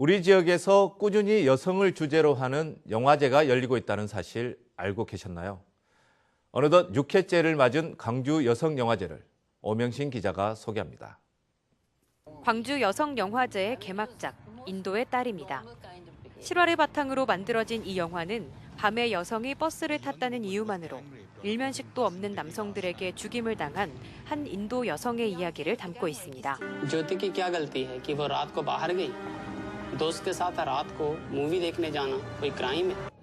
우리 지역에서 꾸준히 여성을 주제로 하는 영화제가 열리고 있다는 사실 알고 계셨나요? 어느덧 6회째를 맞은 광주 여성영화제를 오명신 기자가 소개합니다. 광주 여성영화제의 개막작 인도의 딸입니다. 실화를 바탕으로 만들어진 이 영화는 밤에 여성이 버스를 탔다는 이유만으로 일면식도 없는 남성들에게 죽임을 당한 한 인도 여성의 이야기를 담고 있습니다. ज्योति की क्या गलती है कि वो रात को बाहर गई दोस्त के साथ रात को मूवी देखने जाना कोई क्राइम है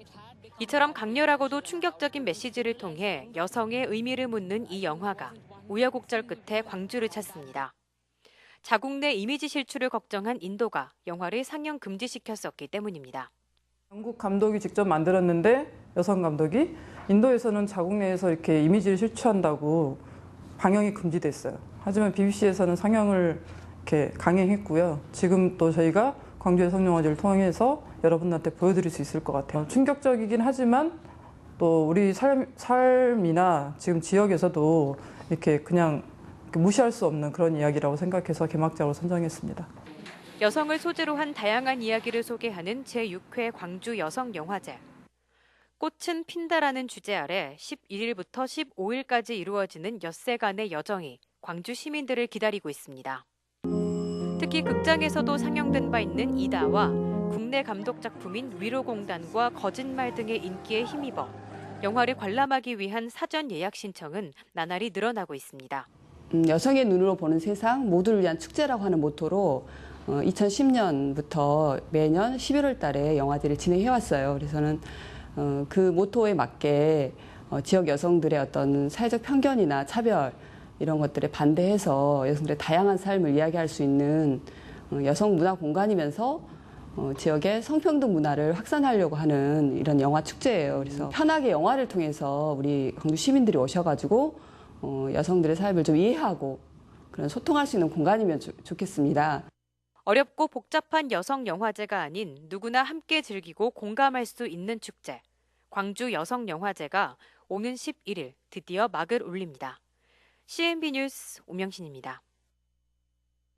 이처럼 강렬하고도 충격적인 메시지를 통해 여성의 의미를 묻는 이 영화가 우여곡절 끝에 광주를 찾습니다. 자국 내 이미지 실추를 걱정한 인도가 영화를 상영 금지시켰었기 때문입니다. 한국 감독이 직접 만들었는데 여성 감독이 인도에서는 자국 내에서 이렇게 이미지를 실추한다고 방영이 금지됐어요. 하지만 BBC에서는 상영을 이렇게 강행했고요. 지금 또 저희가 광주 여성영화제를 통해서 여러분들한테 보여드릴 수 있을 것 같아요. 충격적이긴 하지만 또 우리 삶, 삶이나 지금 지역에서도 이렇게 그냥 무시할 수 없는 그런 이야기라고 생각해서 개막작으로 선정했습니다. 여성을 소재로 한 다양한 이야기를 소개하는 제6회 광주 여성 영화제. 꽃은 핀다라는 주제 아래 11일부터 15일까지 이루어지는 엿새간의 여정이 광주 시민들을 기다리고 있습니다. 특히 극장에서도 상영된 바 있는 이다와 국내 감독 작품인 위로공단과 거짓말 등의 인기에 힘입어 영화를 관람하기 위한 사전 예약 신청은 나날이 늘어나고 있습니다. 음, 여성의 눈으로 보는 세상 모두를 위한 축제라고 하는 모토로 어, 2010년부터 매년 11월 달에 영화제를 진행해 왔어요. 그래서는 어, 그 모토에 맞게 어, 지역 여성들의 어떤 사회적 편견이나 차별 이런 것들에 반대해서 여성들의 다양한 삶을 이야기할 수 있는 어, 여성 문화 공간이면서 어, 지역의 성평등 문화를 확산하려고 하는 이런 영화 축제예요. 그래서 편하게 영화를 통해서 우리 광주 시민들이 오셔가지고 어, 여성들의 삶을 좀 이해하고 그런 소통할 수 있는 공간이면 좋- 좋겠습니다. 어렵고 복잡한 여성 영화제가 아닌 누구나 함께 즐기고 공감할 수 있는 축제. 광주 여성 영화제가 오는 11일 드디어 막을 올립니다. CNB 뉴스 오명신입니다.